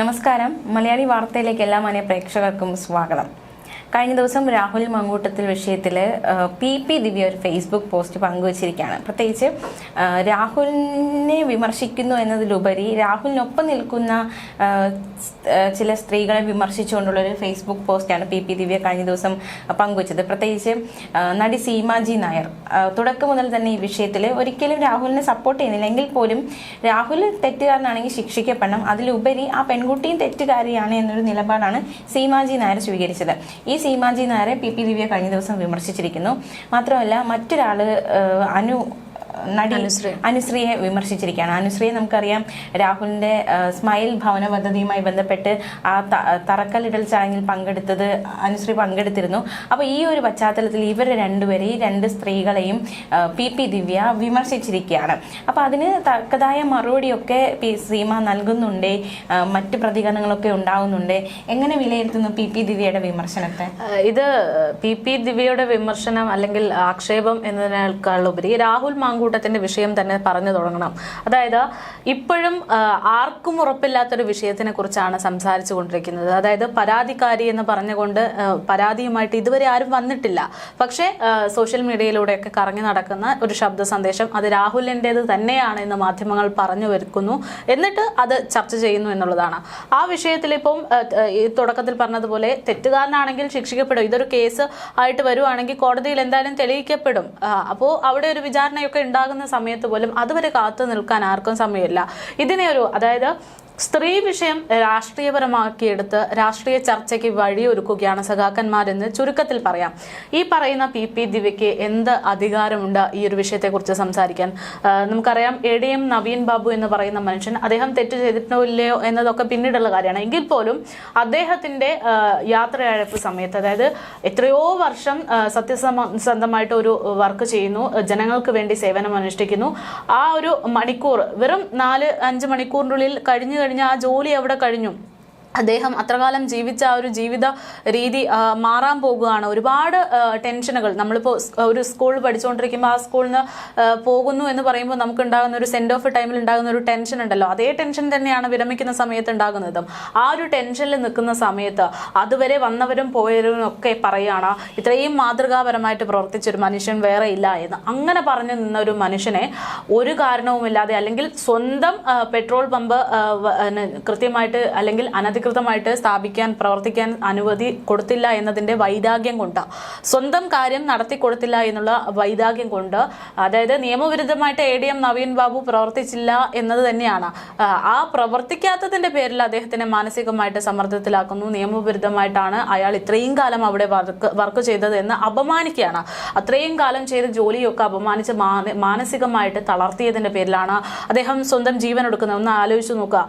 നമസ്കാരം. മലയാളി വാർത്തയിലേക്ക് എല്ലാ മാന്യ പ്രേക്ഷകർക്കും സ്വാഗതം. കഴിഞ്ഞ ദിവസം രാഹുൽ മങ്കൂട്ടത്തിൽ വിഷയത്തിൽ പി പി ദിവ്യ ഒരു ഫേസ്ബുക്ക് പോസ്റ്റ് പങ്കുവച്ചിരിക്കുകയാണ്. പ്രത്യേകിച്ച് രാഹുലിനെ വിമർശിക്കുന്നു എന്നതിലുപരി രാഹുലിനൊപ്പം നിൽക്കുന്ന ചില സ്ത്രീകളെ വിമർശിച്ചുകൊണ്ടുള്ള ഒരു ഫേസ്ബുക്ക് പോസ്റ്റാണ് പി പി ദിവ്യ കഴിഞ്ഞ ദിവസം പങ്കുവച്ചത്. പ്രത്യേകിച്ച് നടി സീമാജി നായർ. തുടക്കം മുതൽ തന്നെ ഈ വിഷയത്തിൽ ഒരിക്കലും രാഹുലിനെ സപ്പോർട്ട് ചെയ്യുന്നില്ലെങ്കിൽ പോലും രാഹുൽ തെറ്റുകാരനാണെങ്കിൽ ശിക്ഷിക്കപ്പെടണം. അതിലുപരി ആ പെൺകുട്ടിയും തെറ്റുകാരിയാണ് എന്നൊരു നിലപാടാണ് സീമാജി നായർ സ്വീകരിച്ചത്. ഈ സീമാജി നായരെ പി പി ദിവ്യ കഴിഞ്ഞ ദിവസം വിമർശിച്ചിരിക്കുന്നു. മാത്രമല്ല മറ്റൊരാൾ അനു നടി അനുശ്രീയെ വിമർശിച്ചിരിക്കുകയാണ്. അനുശ്രീയെ നമുക്കറിയാം രാഹുലിന്റെ സ്മൈൽ ഭവന പദ്ധതിയുമായി ബന്ധപ്പെട്ട് ആ തറക്കല്ലിടൽ ചടങ്ങിൽ പങ്കെടുത്തത് അനുശ്രീ പങ്കെടുത്തിരുന്നു. അപ്പൊ ഈ ഒരു പശ്ചാത്തലത്തിൽ ഇവർ രണ്ടുപേരെ ഈ രണ്ട് സ്ത്രീകളെയും പി പി ദിവ്യ വിമർശിച്ചിരിക്കുകയാണ്. അപ്പൊ അതിന് തക്കതായ മറുപടിയൊക്കെ പി സീമ നൽകുന്നുണ്ട് മറ്റ് പ്രതികരണങ്ങളൊക്കെ ഉണ്ടാവുന്നുണ്ട്. എങ്ങനെ വിലയിരുത്തുന്നു പി പി ദിവ്യയുടെ വിമർശനത്തെ? ഇത് പി പി ദിവ്യയുടെ വിമർശനം അല്ലെങ്കിൽ ആക്ഷേപം എന്നതിനേക്കാളുപരി രാഹുൽ മാങ്കൂട്ടത്തിന്റെ വിഷയം തന്നെ പറഞ്ഞു തുടങ്ങണം. അതായത് ഇപ്പോഴും ആർക്കും ഉറപ്പില്ലാത്തൊരു വിഷയത്തിനെ കുറിച്ചാണ് സംസാരിച്ചു കൊണ്ടിരിക്കുന്നത്. അതായത് പരാതിക്കാരി എന്ന് പറഞ്ഞുകൊണ്ട് പരാതിയുമായിട്ട് ഇതുവരെ ആരും വന്നിട്ടില്ല. പക്ഷേ സോഷ്യൽ മീഡിയയിലൂടെയൊക്കെ കറങ്ങി നടക്കുന്ന ഒരു ശബ്ദ സന്ദേശം അത് രാഹുലിന്റെത് തന്നെയാണ് എന്ന് മാധ്യമങ്ങൾ പറഞ്ഞു വരുക്കുന്നു എന്നിട്ട് അത് ചർച്ച ചെയ്യുന്നു എന്നുള്ളതാണ്. ആ വിഷയത്തിൽ ഇപ്പം തുടക്കത്തിൽ പറഞ്ഞതുപോലെ തെറ്റുകാരനാണെങ്കിൽ ശിക്ഷിക്കപ്പെടും. ഇതൊരു കേസ് ആയിട്ട് വരുവാണെങ്കിൽ കോടതിയിൽ എന്തായാലും തെളിയിക്കപ്പെടും. അപ്പോൾ അവിടെ ഒരു വിചാരണയൊക്കെ ഉണ്ടാകുന്ന സമയത്ത് പോലും അതുവരെ കാത്തു നിൽക്കാൻ ആർക്കും സമയമില്ല. ഇതിനെ ഒരു അതായത് സ്ത്രീ വിഷയം രാഷ്ട്രീയപരമാക്കിയെടുത്ത് രാഷ്ട്രീയ ചർച്ചയ്ക്ക് വഴിയൊരുക്കുകയാണ് സഖാക്കന്മാരെന്ന് ചുരുക്കത്തിൽ പറയാം. ഈ പറയുന്ന പി പി ദിവ്യയ്ക്ക് എന്ത് അധികാരമുണ്ട് ഈ ഒരു വിഷയത്തെക്കുറിച്ച് സംസാരിക്കാൻ? നമുക്കറിയാം A D M Naveen Babu എന്ന് പറയുന്ന മനുഷ്യൻ അദ്ദേഹം തെറ്റ് ചെയ്തിട്ടോ ഇല്ലയോ എന്നതൊക്കെ പിന്നീടുള്ള കാര്യമാണ്. എങ്കിൽ പോലും അദ്ദേഹത്തിന്റെ യാത്രയഴപ്പ് സമയത്ത് അതായത് എത്രയോ വർഷം സത്യസന്ധമായിട്ട് ഒരു വർക്ക് ചെയ്യുന്നു ജനങ്ങൾക്ക് വേണ്ടി സേവനം അനുഷ്ഠിക്കുന്നു ആ ഒരു മണിക്കൂർ വെറും നാല് അഞ്ച് മണിക്കൂറിനുള്ളിൽ കഴിഞ്ഞു കഴിഞ്ഞ ആ ജോലി അവിടെ കഴിഞ്ഞു. അദ്ദേഹം അത്രകാലം ജീവിച്ച ആ ഒരു ജീവിത രീതി മാറാൻ പോകുകയാണ്. ഒരുപാട് ടെൻഷനുകൾ. നമ്മളിപ്പോൾ ഒരു സ്കൂൾ പഠിച്ചുകൊണ്ടിരിക്കുമ്പോൾ ആ സ്കൂളിൽ നിന്ന് പോകുന്നു എന്ന് പറയുമ്പോൾ നമുക്ക് ഉണ്ടാകുന്ന ഒരു സെൻഡ് ഓഫ് ടൈമിൽ ഉണ്ടാകുന്ന ഒരു ടെൻഷൻ ഉണ്ടല്ലോ. അതേ ടെൻഷൻ തന്നെയാണ് വിരമിക്കുന്ന സമയത്ത് ഉണ്ടാകുന്നതും. ആ ഒരു ടെൻഷനിൽ നിൽക്കുന്ന സമയത്ത് അതുവരെ വന്നവരും പോയവരും ഒക്കെ പറയുകയാണ് ഇത്രയും മാതൃകാപരമായിട്ട് പ്രവർത്തിച്ചൊരു മനുഷ്യൻ വേറെ ഇല്ല എന്ന്. അങ്ങനെ പറഞ്ഞു നിന്ന ഒരു മനുഷ്യനെ ഒരു കാരണവുമില്ലാതെ അല്ലെങ്കിൽ സ്വന്തം പെട്രോൾ പമ്പ് കൃത്യമായിട്ട് അല്ലെങ്കിൽ അനധികൃതമായിട്ട് സ്ഥാപിക്കാൻ പ്രവർത്തിക്കാൻ അനുമതി കൊടുത്തില്ല എന്നതിന്റെ വൈരാഗ്യം കൊണ്ട് സ്വന്തം കാര്യം നടത്തി കൊടുത്തില്ല എന്നുള്ള വൈരാഗ്യം കൊണ്ട് അതായത് നിയമവിരുദ്ധമായിട്ട് A D M Naveen Babu പ്രവർത്തിച്ചില്ല എന്നത് തന്നെയാണ്. ആ, പ്രവർത്തിക്കാത്തതിന്റെ പേരിൽ അദ്ദേഹത്തിനെ മാനസികമായിട്ട് സമ്മർദ്ദത്തിലാക്കുന്നു. നിയമവിരുദ്ധമായിട്ടാണ് അയാൾ ഇത്രയും കാലം അവിടെ വർക്ക് വർക്ക് ചെയ്തത് എന്ന് അപമാനിക്കുകയാണ്. അത്രയും കാലം ചെയ്ത ജോലിയൊക്കെ അപമാനിച്ച് മാനസികമായിട്ട് തളർത്തിയതിന്റെ പേരിലാണ് അദ്ദേഹം സ്വന്തം ജീവൻ എടുക്കുന്നത്. ഒന്ന് ആലോചിച്ച് നോക്കുക.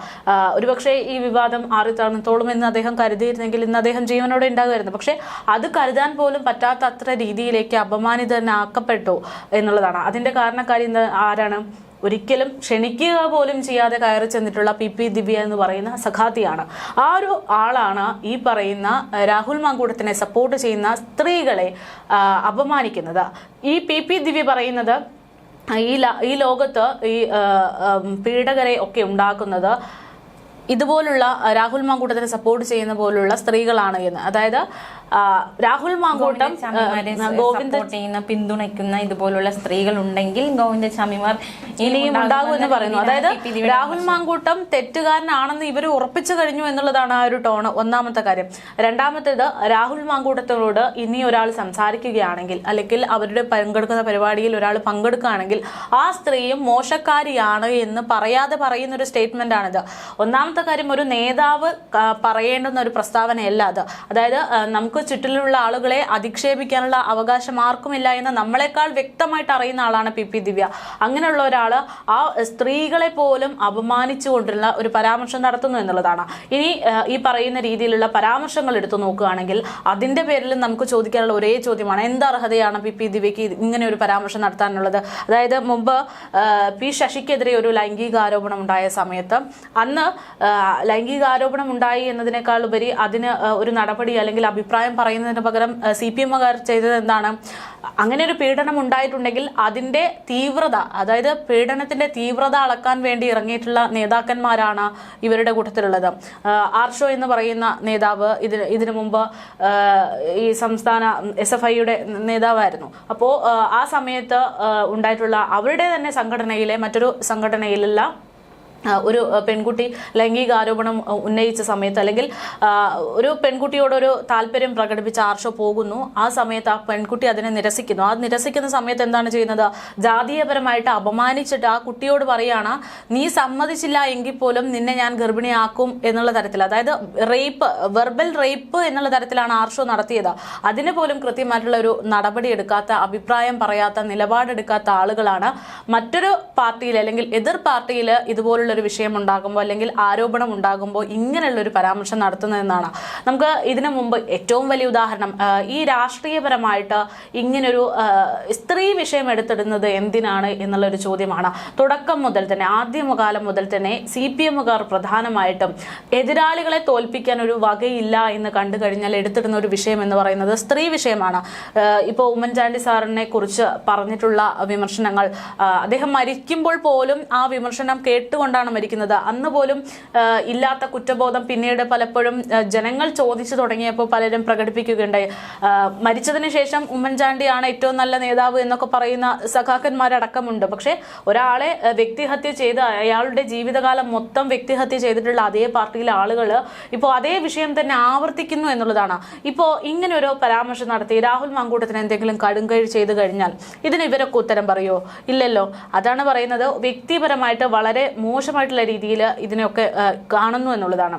ഒരുപക്ഷെ ഈ വിവാദം ആറി തണുത്തോളും എന്ന് അദ്ദേഹം കരുതിയിരുന്നെങ്കിൽ ഇന്ന് അദ്ദേഹം ജീവനോടെ ഉണ്ടാകുമായിരുന്നു. പക്ഷേ അത് കരുതാൻ പോലും പറ്റാത്ത അത്ര രീതിയിലേക്ക് അപമാനിതനാക്കപ്പെട്ടു എന്നുള്ളതാണ്. അതിന്റെ കാരണക്കാരി ഇന്ന് ആരാണ്? ഒരിക്കലും ക്ഷണിക്കുക പോലും ചെയ്യാതെ കയറി ചെന്നിട്ടുള്ള പി പി ദിവ്യ എന്ന് പറയുന്ന സഖാത്തിയാണ്. ആ ഒരു ആളാണ് ഈ പറയുന്ന രാഹുൽ മാങ്കൂട്ടത്തിനെ സപ്പോർട്ട് ചെയ്യുന്ന സ്ത്രീകളെ അപമാനിക്കുന്നത്. ഈ പി പി ദിവ്യ പറയുന്നത് ഈ ഈ ലോകത്ത് ഈ പീഡകരെ ഒക്കെ ഉണ്ടാക്കുന്നത് ഇതുപോലുള്ള രാഹുൽ മാങ്കൂട്ടത്തിനെ സപ്പോർട്ട് ചെയ്യുന്ന പോലുള്ള സ്ത്രീകളാണ് എന്ന്. അതായത് രാഹുൽ മാങ്കൂട്ടം ഗോവിന്ദ സപ്പോർട്ട് ചെയ്യുന്ന പിന്തുണയ്ക്കുന്ന ഇതുപോലുള്ള സ്ത്രീകൾ ഉണ്ടെങ്കിൽ ഗോവിന്ദ ചാമിമാർ ഇനിയും ഉണ്ടാകും എന്ന് പറയുന്നു. അതായത് രാഹുൽ മാങ്കൂട്ടം തെറ്റുകാരനാണെന്ന് ഇവർ ഉറപ്പിച്ചു കഴിഞ്ഞു എന്നുള്ളതാണ് ആ ഒരു ടോണ് ഒന്നാമത്തെ കാര്യം. രണ്ടാമത്തേത് രാഹുൽ മാങ്കൂട്ടത്തോട് ഇനി ഒരാൾ സംസാരിക്കുകയാണെങ്കിൽ അല്ലെങ്കിൽ അവരുടെ പങ്കെടുക്കുന്ന പരിപാടിയിൽ ഒരാൾ പങ്കെടുക്കുകയാണെങ്കിൽ ആ സ്ത്രീയും മോശക്കാരിയാണ് എന്ന് പറയാതെ പറയുന്ന ഒരു സ്റ്റേറ്റ്മെന്റ് ആണിത് ഒന്നാമത്തെ കാര്യം ഒരു നേതാവ് പറയേണ്ടുന്ന ഒരു പ്രസ്താവനയല്ല അത്. അതായത് ആ, നമുക്ക് ചുറ്റിലുള്ള ആളുകളെ അധിക്ഷേപിക്കാനുള്ള അവകാശം ആർക്കുമില്ല എന്ന് നമ്മളെക്കാൾ വ്യക്തമായിട്ട് അറിയുന്ന ആളാണ് പി പി ദിവ്യ. അങ്ങനെയുള്ള ഒരാൾ ആ സ്ത്രീകളെ പോലും അപമാനിച്ചുകൊണ്ടുള്ള ഒരു പരാമർശം നടത്തുന്നു എന്നുള്ളതാണ്. ഇനി ഈ പറയുന്ന രീതിയിലുള്ള പരാമർശങ്ങൾ എടുത്തു നോക്കുകയാണെങ്കിൽ അതിന്റെ പേരിൽ നമുക്ക് ചോദിക്കാനുള്ള ഒരേ ചോദ്യമാണ് എന്ത് അർഹതയാണ് പി പി ദിവ്യക്ക് ഇങ്ങനെ ഒരു പരാമർശം നടത്താനുള്ളത്? അതായത് മുമ്പ് പി ശശിക്കെതിരെ ഒരു ലൈംഗിക ആരോപണം ഉണ്ടായ സമയത്ത് അന്ന് ലൈംഗികാരോപണം ഉണ്ടായി എന്നതിനേക്കാൾ ഉപരി അതിന് ഒരു നടപടി അല്ലെങ്കിൽ അഭിപ്രായം പറയുന്നതിന് പകരം സി പി എമ്മുകാർ ചെയ്തത് എന്താണ്? അങ്ങനെ ഒരു പീഡനം ഉണ്ടായിട്ടുണ്ടെങ്കിൽ അതിന്റെ തീവ്രത അതായത് പീഡനത്തിന്റെ തീവ്രത അളക്കാൻ വേണ്ടി ഇറങ്ങിയിട്ടുള്ള നേതാക്കന്മാരാണ് ഇവരുടെ കൂട്ടത്തിലുള്ളത്. ആർഷോ എന്ന് പറയുന്ന നേതാവ് ഇതിന് ഇതിനു മുമ്പ് ഈ സംസ്ഥാന എസ് എഫ് ഐയുടെ നേതാവായിരുന്നു. അപ്പോൾ ആ സമയത്ത് ഉണ്ടായിട്ടുള്ള അവരുടെ തന്നെ സംഘടനയിലെ മറ്റൊരു സംഘടനയിലുള്ള ഒരു പെൺകുട്ടി ലൈംഗികാരോപണം ഉന്നയിച്ച സമയത്ത് അല്ലെങ്കിൽ ഒരു പെൺകുട്ടിയോടൊരു താല്പര്യം പ്രകടിപ്പിച്ച ആർഷോ പോകുന്നു. ആ സമയത്ത് ആ പെൺകുട്ടി അതിനെ നിരസിക്കുന്നു. ആ നിരസിക്കുന്ന സമയത്ത് എന്താണ് ചെയ്യുന്നത്? ജാതീയപരമായിട്ട് അപമാനിച്ചിട്ട് ആ കുട്ടിയോട് പറയുകയാണ് നീ സമ്മതിച്ചില്ല എങ്കിൽ പോലും നിന്നെ ഞാൻ ഗർഭിണിയാക്കും എന്നുള്ള തരത്തിൽ. അതായത് റേപ്പ് വെർബൽ റേപ്പ് എന്നുള്ള തരത്തിലാണ് ആർഷോ നടത്തിയത്. അതിന് പോലും കൃത്യമായിട്ടുള്ള ഒരു നടപടി എടുക്കാത്ത അഭിപ്രായം പറയാത്ത നിലപാടെടുക്കാത്ത ആളുകളാണ് മറ്റൊരു പാർട്ടിയിൽ അല്ലെങ്കിൽ എതിർ പാർട്ടിയിൽ ഇതുപോലുള്ള ഒരു വിഷയം ഉണ്ടാകുമ്പോൾ അല്ലെങ്കിൽ ആരോപണം ഉണ്ടാകുമ്പോൾ ഇങ്ങനെയുള്ള ഒരു പരാമർശം നടത്തുന്നതെന്നാണ്. നമുക്ക് ഇതിനു മുമ്പ് ഏറ്റവും വലിയ ഉദാഹരണം ഈ രാഷ്ട്രീയപരമായിട്ട് ഇങ്ങനൊരു സ്ത്രീ വിഷയം എടുത്തിടുന്നത് എന്തിനാണ് എന്നുള്ള ഒരു ചോദ്യമാണ്. തുടക്കം മുതൽ തന്നെ ആദ്യമകാലം മുതൽ തന്നെ സി പി എമ്മുകാർ പ്രധാനമായിട്ടും എതിരാളികളെ തോൽപ്പിക്കാൻ ഒരു വകയില്ല എന്ന് കണ്ടു കഴിഞ്ഞാൽ എടുത്തിടുന്ന ഒരു വിഷയം എന്ന് പറയുന്നത് സ്ത്രീ വിഷയമാണ്. ഇപ്പോൾ ഉമ്മൻചാണ്ടി സാറിനെ കുറിച്ച് പറഞ്ഞിട്ടുള്ള വിമർശനങ്ങൾ അദ്ദേഹം മരിക്കുമ്പോൾ പോലും ആ വിമർശനം കേട്ടുകൊണ്ടാണ് മരിക്കുന്നത്. അന്ന് പോലും ഇല്ലാത്ത കുറ്റബോധം പിന്നീട് പലപ്പോഴും ജനങ്ങൾ ചോദിച്ചു തുടങ്ങിയപ്പോൾ പലരും പ്രകടിപ്പിക്കുകയുണ്ടായി. മരിച്ചതിന് ശേഷം ഉമ്മൻചാണ്ടിയാണ് ഏറ്റവും നല്ല നേതാവ് എന്നൊക്കെ പറയുന്ന സഖാക്കന്മാരടക്കമുണ്ട്. പക്ഷേ ഒരാളെ വ്യക്തിഹത്യ ചെയ്ത് അയാളുടെ ജീവിതകാലം മൊത്തം വ്യക്തിഹത്യ ചെയ്തിട്ടുള്ള അതേ പാർട്ടിയിലെ ആളുകൾ ഇപ്പോൾ അതേ വിഷയം തന്നെ ആവർത്തിക്കുന്നു എന്നുള്ളതാണ്. ഇപ്പോൾ ഇങ്ങനെ ഒരു പരാമർശം നടത്തി രാഹുൽ മാങ്കൂട്ടത്തിന് എന്തെങ്കിലും കടുങ്കഴി ചെയ്തു കഴിഞ്ഞാൽ ഇതിന് ഇവരൊക്കെ ഉത്തരം പറയുമോ ഇല്ലല്ലോ. അതാണ് പറയുന്നത് വ്യക്തിപരമായിട്ട് വളരെ മോശമായിട്ടുള്ള രീതിയിൽ ഇതിനെയൊക്കെ കാണുന്നു എന്നുള്ളതാണ്.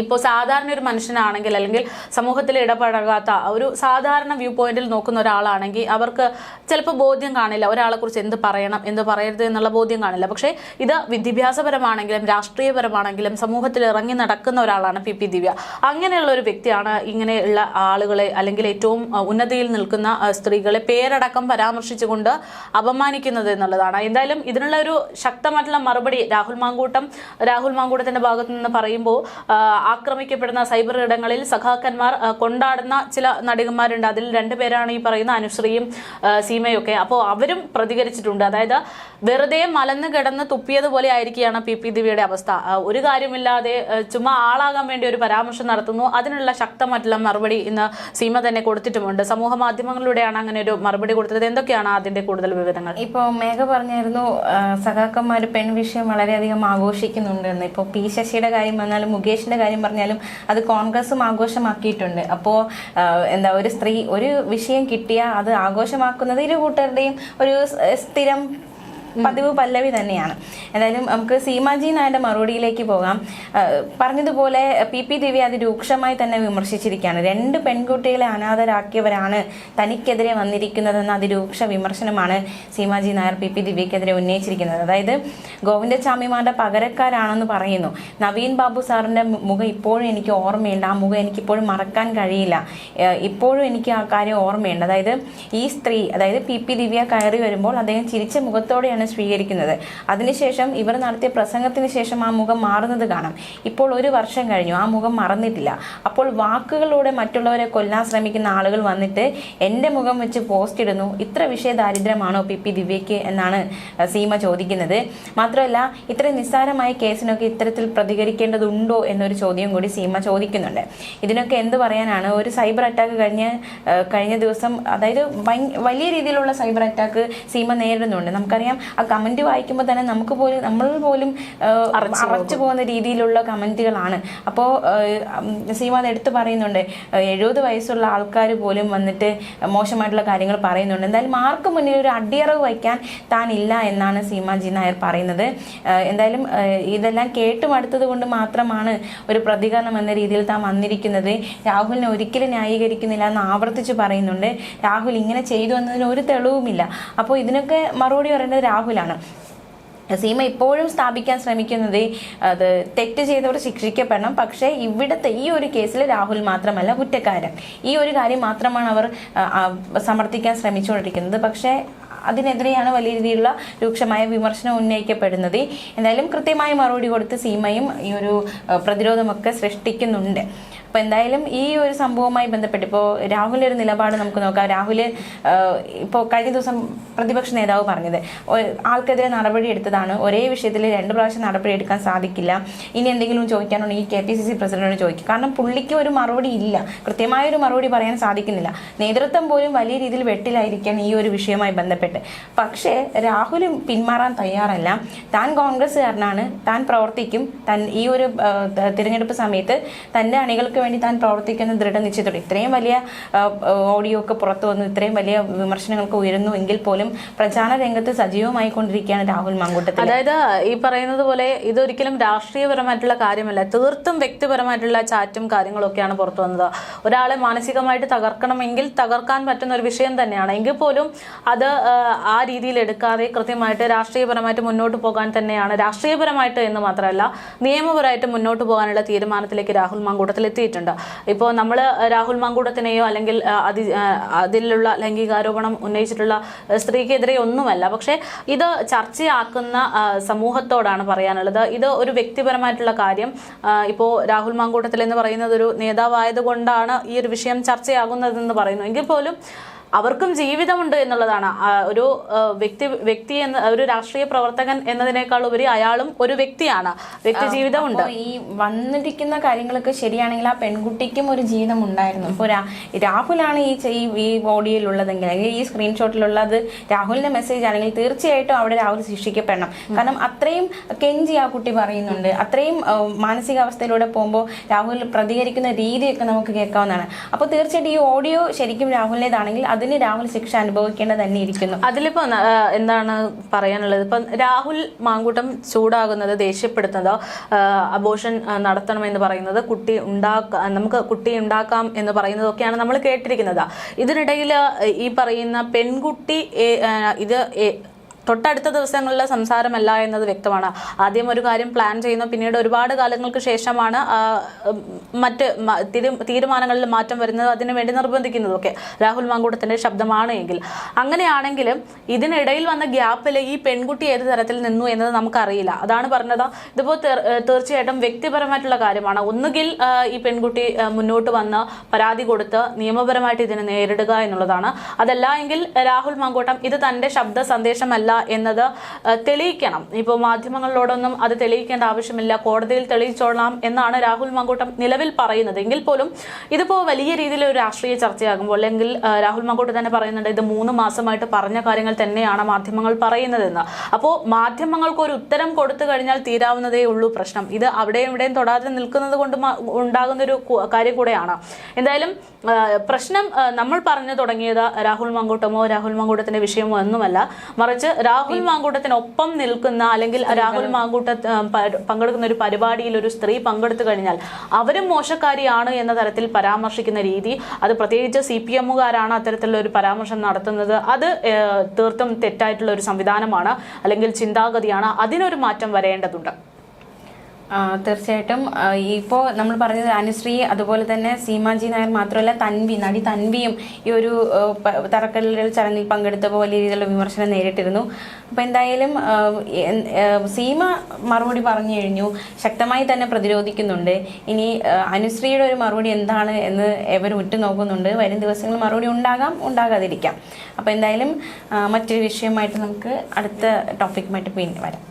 ഇപ്പോൾ സാധാരണ ഒരു മനുഷ്യനാണെങ്കിൽ അല്ലെങ്കിൽ സമൂഹത്തിൽ ഇടപഴകാത്ത ഒരു സാധാരണ വ്യൂ പോയിന്റിൽ നോക്കുന്ന ഒരാളാണെങ്കിൽ അവർക്ക് ചിലപ്പോൾ ബോധ്യം കാണില്ല ഒരാളെക്കുറിച്ച് എന്ത് പറയണം എന്ത് പറയരുത് എന്നുള്ള ബോധ്യം കാണില്ല. പക്ഷേ ഇത് വിദ്യാഭ്യാസപരമാണെങ്കിലും രാഷ്ട്രീയപരമാണെങ്കിലും സമൂഹത്തിൽ ഇറങ്ങി നടക്കുന്ന ഒരാളാണ് പി പി ദിവ്യ. അങ്ങനെയുള്ള ഒരു വ്യക്തിയാണ് ഇങ്ങനെയുള്ള ആളുകളെ അല്ലെങ്കിൽ ഏറ്റവും ഉന്നതിയിൽ നിൽക്കുന്ന സ്ത്രീകളെ പേരടക്കം പരാമർശിച്ചുകൊണ്ട് അപമാനിക്കുന്നത് എന്നുള്ളതാണ്. എന്തായാലും ഇതിനുള്ള ഒരു ശക്തമായിട്ടുള്ള മറുപടി രാഹുൽ മാങ്കൂട്ടം രാഹുൽ മാങ്കൂട്ടത്തിന്റെ ഭാഗത്തു നിന്ന് പറയുമ്പോൾ ആക്രമിക്കപ്പെടുന്ന സൈബർ ഇടങ്ങളിൽ സഖാക്കന്മാർ കൊണ്ടാടുന്ന ചില നടികന്മാരുണ്ട്. അതിൽ രണ്ടുപേരാണ് ഈ പറയുന്ന അനുശ്രീയും സീമയൊക്കെ. അപ്പോൾ അവരും പ്രതികരിച്ചിട്ടുണ്ട്. അതായത് വെറുതെ മലന്ന് കിടന്ന് തുപ്പിയതുപോലെ ആയിരിക്കുകയാണ് പി പി ദിവ്യയുടെ അവസ്ഥ. ഒരു കാര്യമില്ലാതെ ചുമ്മാ ആളാകാൻ വേണ്ടി ഒരു പരാമർശം നടത്തുന്നു. അതിനുള്ള ശക്തമായിട്ടുള്ള മറുപടി ഇന്ന് സീമ തന്നെ കൊടുത്തിട്ടുമുണ്ട്. സമൂഹ മാധ്യമങ്ങളിലൂടെയാണ് അങ്ങനെ ഒരു മറുപടി കൊടുത്തത് എന്തൊക്കെയാണ് അതിന്റെ കൂടുതൽ വിവരങ്ങൾ? ഇപ്പോൾ മേഘ പറഞ്ഞായിരുന്നു സഖാക്കന്മാർ പെൺ വിഷയം വളരെയധികം ആഘോഷിക്കുന്നുണ്ടെന്ന്. ഇപ്പോൾ പി ശശിയുടെ കാര്യം വന്നാലും മുകേഷിന്റെ കാര്യം പറഞ്ഞാലും അത് കോൺഗ്രസും ആഘോഷമാക്കിയിട്ടുണ്ട്. അപ്പോൾ എന്താ ഒരു സ്ത്രീ ഒരു വിഷയം കിട്ടിയാൽ അത് ആഘോഷമാക്കുന്നത് ഇരു കൂട്ടരുടെയും ഒരു സ്ഥിരം പതിവ് പല്ലവി തന്നെയാണ്. എന്തായാലും നമുക്ക് സീമാജി നായരുടെ മറുപടിയിലേക്ക് പോകാം. പറഞ്ഞതുപോലെ പി പി ദേവി അത് രൂക്ഷമായി തന്നെ വിമർശിച്ചിരിക്കുകയാണ്. രണ്ട് പെൺകുട്ടികളെ അനാഥരാക്കിയവരാണ് തനിക്കെതിരെ വന്നിരിക്കുന്നതെന്ന അതിരൂക്ഷ വിമർശനമാണ് സീമാജി നായർ പി പി ദിവ്യക്കെതിരെ ഉന്നയിച്ചിരിക്കുന്നത്. അതായത് ഗോവിന്ദസ്വാമിമാരുടെ പകരക്കാരാണെന്ന് പറയുന്നു. നവീൻ ബാബു സാറിന്റെ മുഖം ഇപ്പോഴും എനിക്ക് ഓർമ്മയുണ്ട് ആ മുഖം എനിക്ക് ഇപ്പോഴും മറക്കാൻ കഴിയില്ല. ഇപ്പോഴും എനിക്ക് ആ കാര്യം ഓർമ്മയുണ്ട്. അതായത് ഈ സ്ത്രീ അതായത് പി പി ദിവ്യ കയറി വരുമ്പോൾ അദ്ദേഹം ചിരിച്ച മുഖത്തോടെയാണ് സ്വീകരിക്കുന്നത്. അതിനുശേഷം ഇവർ നടത്തിയ പ്രസംഗത്തിന് ശേഷം ആ മുഖം മാറുന്നത് കാണാം. ഇപ്പോൾ ഒരു വർഷം കഴിഞ്ഞു. ആ മുഖം മറന്നിട്ടില്ല. അപ്പോൾ വാക്കുകളിലൂടെ മറ്റുള്ളവരെ കൊല്ലാൻ ശ്രമിക്കുന്ന ആളുകൾ വന്നിട്ട് എന്റെ മുഖം വെച്ച് പോസ്റ്റ് ഇടുന്നു. ഇത്ര വിഷയ ദാരിദ്ര്യമാണോ പി പി ദിവ്യയ്ക്ക് എന്നാണ് സീമ ചോദിക്കുന്നത്. മാത്രമല്ല ഇത്ര നിസ്സാരമായ കേസിനൊക്കെ ഇത്തരത്തിൽ പ്രതികരിക്കേണ്ടതുണ്ടോ എന്നൊരു ചോദ്യം കൂടി സീമ ചോദിക്കുന്നുണ്ട്. ഇതിനൊക്കെ എന്ത് പറയാനാണ്? ഒരു സൈബർ അറ്റാക്ക് കഴിഞ്ഞ കഴിഞ്ഞ ദിവസം അതായത് വലിയ രീതിയിലുള്ള സൈബർ അറ്റാക്ക് സീമ നേരിടുന്നുണ്ട്. നമുക്കറിയാം ആ കമന്റ് വായിക്കുമ്പോൾ തന്നെ നമുക്ക് പോലും നമ്മൾ പോലും അറച്ചു പോകുന്ന രീതിയിലുള്ള കമന്റുകളാണ്. അപ്പോൾ സീമ അത് എടുത്തു പറയുന്നുണ്ട്. എഴുപത് വയസ്സുള്ള ആൾക്കാർ പോലും വന്നിട്ട് മോശമായിട്ടുള്ള കാര്യങ്ങൾ പറയുന്നുണ്ട്. എന്തായാലും മാർക്ക് മുന്നിൽ ഒരു അടിയറവ് വയ്ക്കാൻ താൻ ഇല്ല എന്നാണ് സീമാജി നായർ പറയുന്നത്. എന്തായാലും ഇതെല്ലാം ഇതെല്ലാം കേട്ടുമടുത്തത് കൊണ്ട് മാത്രമാണ് ഒരു പ്രതികരണം എന്ന രീതിയിൽ താൻ വന്നിരിക്കുന്നത്. രാഹുലിനെ ഒരിക്കലും ന്യായീകരിക്കുന്നില്ല എന്ന് ആവർത്തിച്ച് പറയുന്നുണ്ട്. രാഹുൽ ഇങ്ങനെ ചെയ്തു എന്നതിന് ഒരു തെളിവുമില്ല. അപ്പോൾ ഇതിനൊക്കെ മറുപടി പറയേണ്ടത് രാഹുലാണ്. സീമ ഇപ്പോഴും സ്ഥാപിക്കാൻ ശ്രമിക്കുന്നത് അത് തെറ്റ് ചെയ്തവർ ശിക്ഷിക്കപ്പെടണം. പക്ഷേ ഇവിടുത്തെ ഈ ഒരു കേസിൽ രാഹുൽ മാത്രമല്ല കുറ്റക്കാരൻ. ഈ ഒരു കാര്യം മാത്രമാണ് അവർ സമർത്ഥിക്കാൻ ശ്രമിച്ചുകൊണ്ടിരിക്കുന്നത്. പക്ഷേ അതിനെതിരെയാണ് വലിയ രീതിയിലുള്ള രൂക്ഷമായ വിമർശനം ഉന്നയിക്കപ്പെടുന്നത്. എന്തായാലും കൃത്യമായ മറുപടി കൊടുത്ത് സീമയും ഈ ഒരു പ്രതിരോധമൊക്കെ സൃഷ്ടിക്കുന്നുണ്ട്. അപ്പോൾ എന്തായാലും ഈ ഒരു സംഭവവുമായി ബന്ധപ്പെട്ട് ഇപ്പോൾ രാഹുലിന്റെ ഒരു നിലപാട് നമുക്ക് നോക്കാം. രാഹുൽ ഇപ്പോ കഴിഞ്ഞ ദിവസം പ്രതിപക്ഷ നേതാവ് പറഞ്ഞത് ആൾക്കെതിരെ നടപടി എടുത്തതാണ്. ഒരേ വിഷയത്തിൽ രണ്ട് പ്രാവശ്യം നടപടി എടുക്കാൻ സാധിക്കില്ല. ഇനി എന്തെങ്കിലും ചോദിക്കാനുണ്ടെങ്കിൽ കെ പി സി സി പ്രസിഡന്റിനോട് ചോദിക്കും. കാരണം പുള്ളിക്ക് ഒരു മറുപടി ഇല്ല. കൃത്യമായ ഒരു മറുപടി പറയാൻ സാധിക്കുന്നില്ല. നേതൃത്വം പോലും വലിയ രീതിയിൽ വെട്ടിലായിരിക്കുകയാണ് ഈ ഒരു വിഷയവുമായി ബന്ധപ്പെട്ട്. പക്ഷേ രാഹുൽ പിന്മാറാൻ തയ്യാറല്ല. താൻ കോൺഗ്രസ്സുകാരനാണ്. താൻ പ്രവർത്തിക്കും. തൻ ഈ ഒരു തിരഞ്ഞെടുപ്പ് സമയത്ത് തന്റെ അണികൾക്ക് വേണ്ടി താൻ പ്രവർത്തിക്കുന്ന ദൃഢനിശ്ചയത്തോടെ ഇത്രയും വലിയ ഓഡിയോ ഒക്കെ പുറത്തു വന്നു ഇത്രയും വലിയ വിമർശനങ്ങൾക്ക് ഉയരുന്നു എങ്കിൽ പോലും പ്രചാരണ രംഗത്ത് സജീവമായി കൊണ്ടിരിക്കുകയാണ് രാഹുൽ മാങ്കൂട്ടത്തിൽ അതായത് ഈ പറയുന്നത് പോലെ ഇതൊരിക്കലും രാഷ്ട്രീയപരമായിട്ടുള്ള കാര്യമല്ല. തീർത്തും വ്യക്തിപരമായിട്ടുള്ള ചാറ്റും കാര്യങ്ങളൊക്കെയാണ് പുറത്തു വന്നത്. ഒരാളെ മാനസികമായിട്ട് തകർക്കണമെങ്കിൽ തകർക്കാൻ പറ്റുന്ന ഒരു വിഷയം തന്നെയാണ്. എങ്കിൽ പോലും അത് ആ, രീതിയിൽ എടുക്കാതെ കൃത്യമായിട്ട് രാഷ്ട്രീയപരമായിട്ട് മുന്നോട്ട് പോകാൻ തന്നെയാണ് രാഷ്ട്രീയപരമായിട്ട് എന്ന് മാത്രമല്ല നിയമപരമായിട്ട് മുന്നോട്ട് പോകാനുള്ള തീരുമാനത്തിലേക്ക് രാഹുൽ മാങ്കൂട്ടത്തിൽ എത്തിയിട്ടുണ്ട് ഇപ്പോൾ നമ്മൾ രാഹുൽ മാങ്കൂടത്തിനെയോ അല്ലെങ്കിൽ അതി അതിലുള്ള ലൈംഗികാരോപണം ഉന്നയിച്ചിട്ടുള്ള സ്ത്രീക്കെതിരെ ഒന്നുമല്ല. പക്ഷേ ഇത് ചർച്ചയാക്കുന്ന സമൂഹത്തോടാണ് പറയാനുള്ളത്. ഇത് ഒരു വ്യക്തിപരമായിട്ടുള്ള കാര്യം. ഇപ്പോൾ രാഹുൽ മാങ്കൂട്ടത്തിൽ എന്ന് പറയുന്നത് ഒരു നേതാവായതുകൊണ്ടാണ് ഈ ഒരു വിഷയം ചർച്ചയാകുന്നതെന്ന് പറയുന്നു. എങ്കിൽ പോലും അവർക്കും ജീവിതമുണ്ട് എന്നുള്ളതാണ്. ഒരു വ്യക്തി വ്യക്തി എന്ന ഒരു രാഷ്ട്രീയ പ്രവർത്തകൻ എന്നതിനേക്കാൾ ഉപരി അയാളും ഒരു വ്യക്തിയാണ്. വ്യക്തി ജീവിതമുണ്ട്. ഈ വന്നിരിക്കുന്ന കാര്യങ്ങളൊക്കെ ശരിയാണെങ്കിൽ ആ പെൺകുട്ടിക്കും ഒരു ജീവിതം ഉണ്ടായിരുന്നു. ഇപ്പോൾ രാഹുലാണ് ഈ ഈ- ബോഡിയിലുള്ളതെങ്കിൽ അല്ലെങ്കിൽ ഈ സ്ക്രീൻഷോട്ടിലുള്ളത് രാഹുലിന്റെ മെസ്സേജ് ആണെങ്കിൽ തീർച്ചയായിട്ടും അവിടെ രാഹുൽ ശിക്ഷിക്കപ്പെടണം കാരണം അത്രയും കെഞ്ചി ആ കുട്ടി പറയുന്നുണ്ട്. അത്രയും മാനസികാവസ്ഥയിലൂടെ പോകുമ്പോൾ രാഹുൽ പ്രതികരിക്കുന്ന രീതിയൊക്കെ നമുക്ക് കേൾക്കാവുന്നതാണ്. അപ്പോൾ തീർച്ചയായിട്ടും ഈ ഓഡിയോ ശരിക്കും രാഹുലിന്റെതാണെങ്കിൽ അതിന് രാഹുൽ ശിക്ഷ അനുഭവിക്കേണ്ടത് തന്നെ ഇരിക്കുന്നു. അതിലിപ്പോ എന്താണ് പറയാനുള്ളത്? ഇപ്പം രാഹുൽ മാങ്കൂട്ടം ചൂടാകുന്നത് ദേഷ്യപ്പെടുത്തുന്നതോ അബോഷൻ നടത്തണമെന്ന് പറയുന്നത് കുട്ടി ഉണ്ടാക്ക നമുക്ക് കുട്ടി ഉണ്ടാക്കാം എന്ന് പറയുന്നതൊക്കെയാണ് നമ്മൾ കേട്ടിരിക്കുന്നത്. ഇതിനിടയിൽ ഈ പറയുന്ന പെൺകുട്ടി ഇത് തൊട്ടടുത്ത ദിവസങ്ങളിലെ സംസാരമല്ല എന്നത് വ്യക്തമാണ്. ആദ്യം ഒരു കാര്യം പ്ലാൻ ചെയ്യുന്നു പിന്നീട് ഒരുപാട് കാലങ്ങൾക്ക് ശേഷമാണ് മറ്റ് തീരുമാനങ്ങളിൽ മാറ്റം വരുന്നത് അതിനുവേണ്ടി നിർബന്ധിക്കുന്നതൊക്കെ. രാഹുൽ മാങ്കൂട്ടത്തിന്റെ ശബ്ദമാണ് എങ്കിൽ. അങ്ങനെയാണെങ്കിലും ഇതിനിടയിൽ വന്ന ഗ്യാപ്പിൽ ഈ പെൺകുട്ടി ഏത് തരത്തിൽ നിന്നു എന്നത് നമുക്കറിയില്ല. അതാണ് പറഞ്ഞത്. ഇതിപ്പോൾ തീർ- തീർച്ചയായിട്ടും വ്യക്തിപരമായിട്ടുള്ള കാര്യമാണ്. ഒന്നുകിൽ ഈ പെൺകുട്ടി മുന്നോട്ട് വന്ന് പരാതി കൊടുത്ത് നിയമപരമായിട്ട് ഇതിനെ നേരിടുക എന്നുള്ളതാണ്. അതല്ല എങ്കിൽ രാഹുൽ മാങ്കോട്ടം ഇത് തന്റെ ശബ്ദ സന്ദേശമല്ല എന്നത് തെളിയിക്കണം. ഇപ്പോൾ മാധ്യമങ്ങളിലോടൊന്നും അത് തെളിയിക്കേണ്ട ആവശ്യമില്ല. കോടതിയിൽ തെളിയിച്ചോളാം എന്നാണ് രാഹുൽ മങ്കൂട്ടം നിലവിൽ പറയുന്നത്. എങ്കിൽ പോലും ഇതിപ്പോൾ വലിയ രീതിയിൽ ഒരു രാഷ്ട്രീയ ചർച്ചയാകുമ്പോൾ അല്ലെങ്കിൽ രാഹുൽ മങ്കൂട്ടം തന്നെ പറയുന്നുണ്ട് ഇത് മൂന്ന് മാസമായിട്ട് പറഞ്ഞ കാര്യങ്ങൾ തന്നെയാണ് മാധ്യമങ്ങൾ പറയുന്നതെന്ന്. അപ്പോൾ മാധ്യമങ്ങൾക്ക് ഒരു ഉത്തരം കൊടുത്തു കഴിഞ്ഞാൽ തീരാവുന്നതേ ഉള്ളൂ പ്രശ്നം. ഇത് അവിടെയും ഇവിടെയും തൊടാതെ നിൽക്കുന്നത് കൊണ്ട് ഉണ്ടാകുന്ന ഒരു കാര്യം കൂടെയാണ്. എന്തായാലും പ്രശ്നം നമ്മൾ പറഞ്ഞു തുടങ്ങിയത് രാഹുൽ മാങ്കൂട്ടമോ രാഹുൽ മാങ്കൂട്ടത്തിന്റെ വിഷയമോ ഒന്നുമല്ല. മറിച്ച് രാഹുൽ മാങ്കൂട്ടത്തിനൊപ്പം നിൽക്കുന്ന അല്ലെങ്കിൽ രാഹുൽ മാങ്കൂട്ട പങ്കെടുക്കുന്ന ഒരു പരിപാടിയിൽ ഒരു സ്ത്രീ പങ്കെടുത്തു കഴിഞ്ഞാൽ അവരും മോശക്കാരിയാണ് എന്ന തരത്തിൽ പരാമർശിക്കുന്ന രീതി. അത് പ്രത്യേകിച്ച് സി പി എമ്മുകാരാണ് അത്തരത്തിലുള്ള ഒരു പരാമർശം നടത്തുന്നത്. അത് തീർത്തും തെറ്റായിട്ടുള്ള ഒരു സംവിധാനമാണ് അല്ലെങ്കിൽ ചിന്താഗതിയാണ്. അതിനൊരു മാറ്റം വരേണ്ടതുണ്ട്. തീർച്ചയായിട്ടും. ഇപ്പോൾ നമ്മൾ പറഞ്ഞത് അനുശ്രീ അതുപോലെ തന്നെ സീമാജി നായർ മാത്രമല്ല തൻവി നടി തൻവിയും ഈ ഒരു തറക്കല്ലിൽ ചടങ്ങിൽ പങ്കെടുത്തപ്പോൾ വലിയ രീതിയിലുള്ള വിമർശനം നേരിട്ടിരുന്നു. അപ്പോൾ എന്തായാലും സീമ മറുപടി പറഞ്ഞു കഴിഞ്ഞു. ശക്തമായി തന്നെ പ്രതിരോധിക്കുന്നുണ്ട്. ഇനി അനുശ്രീയുടെ ഒരു മറുപടി എന്താണ് എന്ന് എവർ ഉറ്റുനോക്കുന്നുണ്ട്. വരും ദിവസങ്ങളിൽ മറുപടി ഉണ്ടാകാം ഉണ്ടാകാതിരിക്കാം. അപ്പോൾ എന്തായാലും മറ്റൊരു വിഷയമായിട്ട് നമുക്ക് അടുത്ത ടോപ്പിക്കുമായിട്ട് പിന്നെ വരാം.